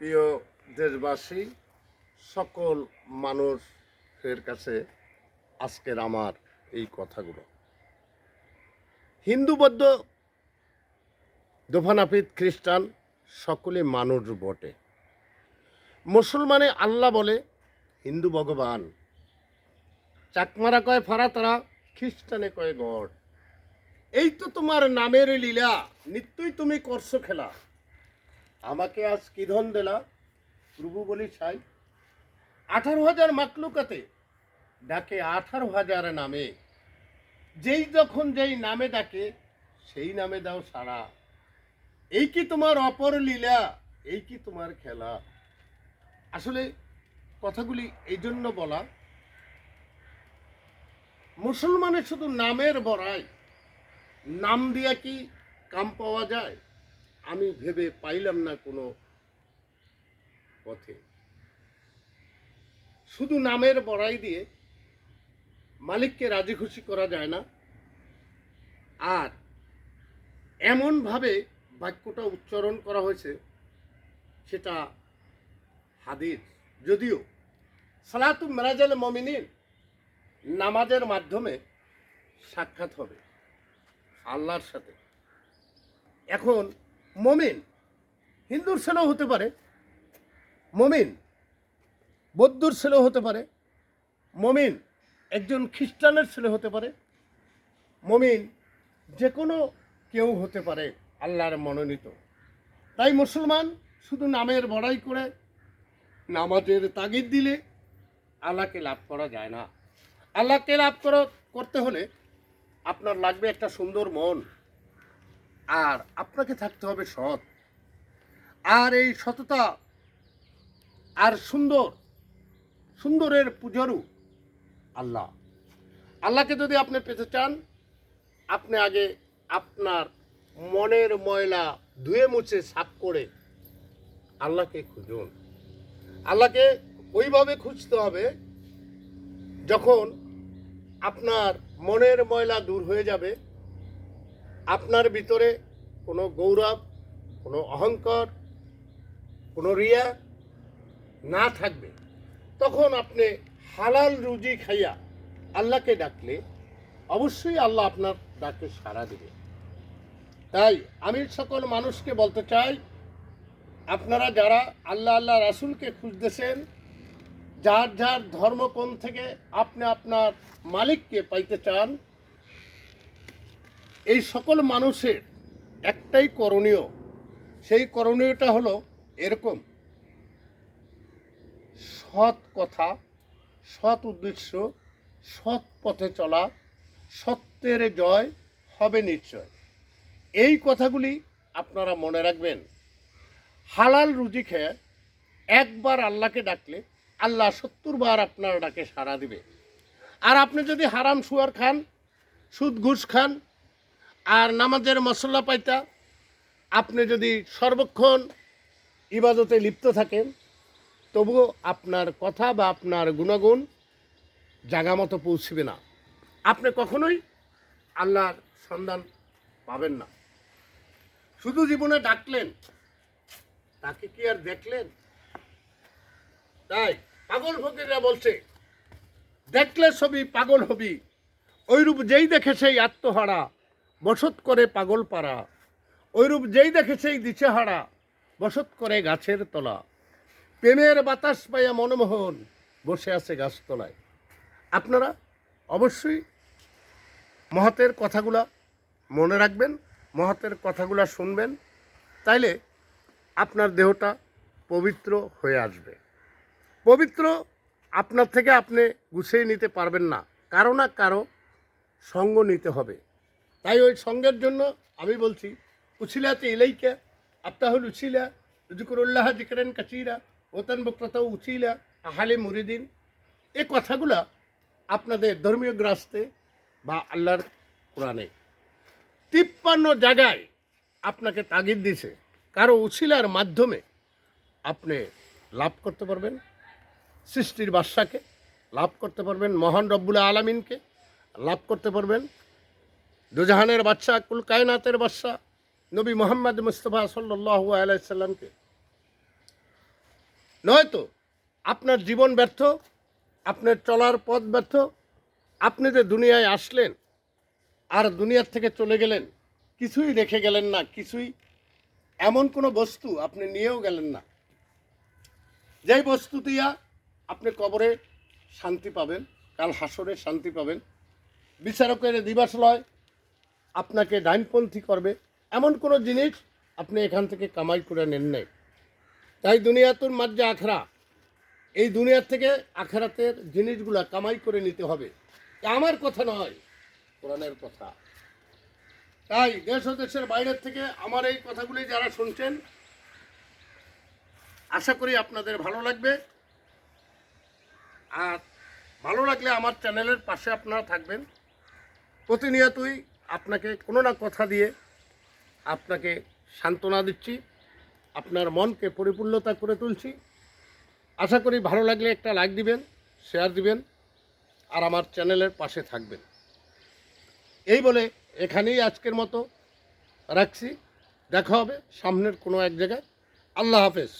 প্রিয় দেশবাসী, সকল মানুষের কাছে আজকের আমার এই কথাগুলো। হিন্দু, বৌদ্ধ দোফানাপিত খ্রিস্টান, সকলে মানুষ বটে। মুসলমানে আল্লাহ বলে, হিন্দু ভগবান, চাকমারা কয় ফারা তারা খ্রিস্টানে কয় গড। এই তো তোমার নামের লীলা, নিত্যই তুমি করছ খেলা। আমাকে আজ কি ধন দিলা? প্রভু বলি, ছাই, আঠারো হাজার মাকলুকাতে ডাকে আঠারো হাজার নামে। যেই যখন যেই নামে ডাকে, সেই নামে দাও সারা এই কি তোমার অপর লীলা? এই কি তোমার খেলা? আসলে কথাগুলি এই জন্য বলা, মুসলমানের শুধু নামের বড়াই, নাম দিয়া কি কাম পাওয়া যায়? আমি ভেবে পাইলাম না কোনো পথে। শুধু নামের বড়াই দিয়ে মালিককে রাজি খুশি করা যায় না। আর এমনভাবে বাক্যটা উচ্চারণ করা হয়েছে, সেটা হাদিস। যদিও সালাতু মেরাজাল মমিনিন নামাজের মাধ্যমে সাক্ষাৎ হবে আল্লাহর সাথে। এখন মমিন, হিন্দুর ছেলেও হতে পারে, মমিন, বৌদ্ধর ছেলেও হতে পারে, মমিন একজন খ্রিস্টানের ছেলে হতে পারে, মমিন যে কোনো কেউ হতে পারে আল্লাহর মনোনীত। তাই মুসলমান শুধু নামের বড়াই করে, নামাজের তাগিদ দিলে আল্লাহকে লাভ করা যায় না। আল্লাহকে লাভ করা, করতে হলে আপনার লাগবে একটা সুন্দর মন। আর আপনাকে থাকতে হবে সৎ। আর এই সততা আর সুন্দর, সুন্দরের পূজারু আল্লাহ। আল্লাহকে যদি আপনি পেতে চান, আপনি আগে আপনার মনের ময়লা ধুয়ে মুছে সাফ করে আল্লাহকে খুঁজুন। আল্লাহকে ওইভাবে খুঁজতে হবে যখন আপনার মনের ময়লা দূর হয়ে যাবে। আপনার ভিতরে কোনো গৌরব, কোনো অহংকার, কোনো রিয়া না থাকবে। তখন আপনি হালাল রুজি খাইয়া আল্লাহকে ডাকলে অবশ্যই আল্লাহ আপনার ডাকে সাড়া দেবে। তাই আমি সকল মানুষকে বলতে চাই, আপনারা যারা আল্লাহ আল্লাহ রাসুলকে খুঁজতেছেন, যার যার ধর্মকোণ থেকে আপনি আপনার মালিককে পাইতে চান এই সকল মানুষের একটাই করণীয়। সেই করণীয়টা হলো এরকম। সৎ কথা, সৎ উদ্দেশ্য, সৎ পথে চলা, সত্যের জয় হবে নিশ্চয়। এই কথাগুলি আপনারা মনে রাখবেন। হালাল রুজি খেয়ে একবার আল্লাহকে ডাকলে আল্লাহ সত্তর বার আপনার ডাকে সাড়া দিবে। আর আপনি যদি হারাম শুয়ার খান, সুদ ঘুষ খান আর নামাজের মশলা পাইতা। আপনি যদি সর্বক্ষণ ইবাদতে লিপ্ত থাকেন, তবুও আপনার কথা বা আপনার গুণাগুণ জাগা মতো পৌঁছবে না। আপনি কখনোই আল্লাহর সন্ধান পাবেন না। শুধু জীবনে ডাকলেন, তাকে কি আর দেখলেন? তাই পাগল ফকিররা বলছে, দেখলে ছবি পাগল হবি ওইরূপ যেই দেখে সেই আত্মহারা। বসত করে পাগল পাড়া। ওইরূপ যেই দেখে সেই দিশেহারা, বসত করে গাছের তলা। প্রেমের বাতাস পাইয়া মনমোহন বসে আছে গাছতলায়। আপনারা অবশ্যই মহাতের কথাগুলা মনে রাখবেন, মহাতের কথাগুলা শুনবেন, তাইলে আপনার দেহটা পবিত্র হয়ে আসবে। পবিত্র আপনার থেকে আপনি গুছিয়ে নিতে পারবেন না, কারও না কারও সঙ্গ নিতে হবে। তাই ওই সঙ্গের জন্য আমি বলছি, উছিলাতে ইলাইকা আপ্তাহুল উছিলা জুকুরুল্লাহ জিকরেন কাচিরা ওতান বক্রতা উছিলা, আহালে মুরিদিন। এ কথাগুলা আপনাদের ধর্মীয় গ্রাস্তে বা আল্লাহর কোরআনে তিপ্পান্ন জায়গায় আপনাকে তাগিদ দিছে। কারও উছিলার মাধ্যমে আপনি লাভ করতে পারবেন, সৃষ্টির বাদশাকে লাভ করতে পারবেন, মহান রব্বুল আলমিনকে লাভ করতে পারবেন দুজাহানের বাদশা কুল কায়নাতের বাদশা নবী মোহাম্মদ মুস্তফা সাল্লাহ আলাইসাল্লামকে নয়তো আপনার জীবন ব্যর্থ, আপনার চলার পথ ব্যর্থ, আপনি যে দুনিয়ায় আসলেন আর দুনিয়ার থেকে চলে গেলেন, কিছুই রেখে গেলেন না, কিছুই এমন কোনো বস্তু আপনি নিয়েও গেলেন না। যেই বস্তু দিয়া আপনি কবরে শান্তি পাবেন, কাল হাসরে শান্তি পাবেন, বিচারকের দিবাশলয় আপনাকে ডাইনপন্থী করবে। এমন কোনো জিনিস আপনি এখান থেকে কামাই করে নেন নাই। তাই দুনিয়াতুর মাঝে আখড়া এই দুনিয়ার থেকে আখেরাতের জিনিসগুলা কামাই করে নিতে হবে। আমার কথা নয়, কোরআনের কথা। তাই দেশ ও দেশের বাইরের থেকে আমার এই কথাগুলি যারা শুনছেন, আশা করি আপনাদের ভালো লাগবে। আর ভালো লাগলে আমার চ্যানেলের পাশে আপনারা থাকবেন। প্রতিনিয়তই আপনাকে কোনো না কথা দিয়ে আপনাকে সান্ত্বনা দিচ্ছি, আপনার মনকে পরিপূর্ণতা করে তুলছি। আশা করি ভালো লাগলে একটা লাইক দিবেন শেয়ার দিবেন, আর আমার চ্যানেলের পাশে থাকবেন। এই বলে এখানেই আজকের মতো রাখছি। দেখা হবে সামনের কোনো এক জায়গায়। আল্লাহ হাফেজ।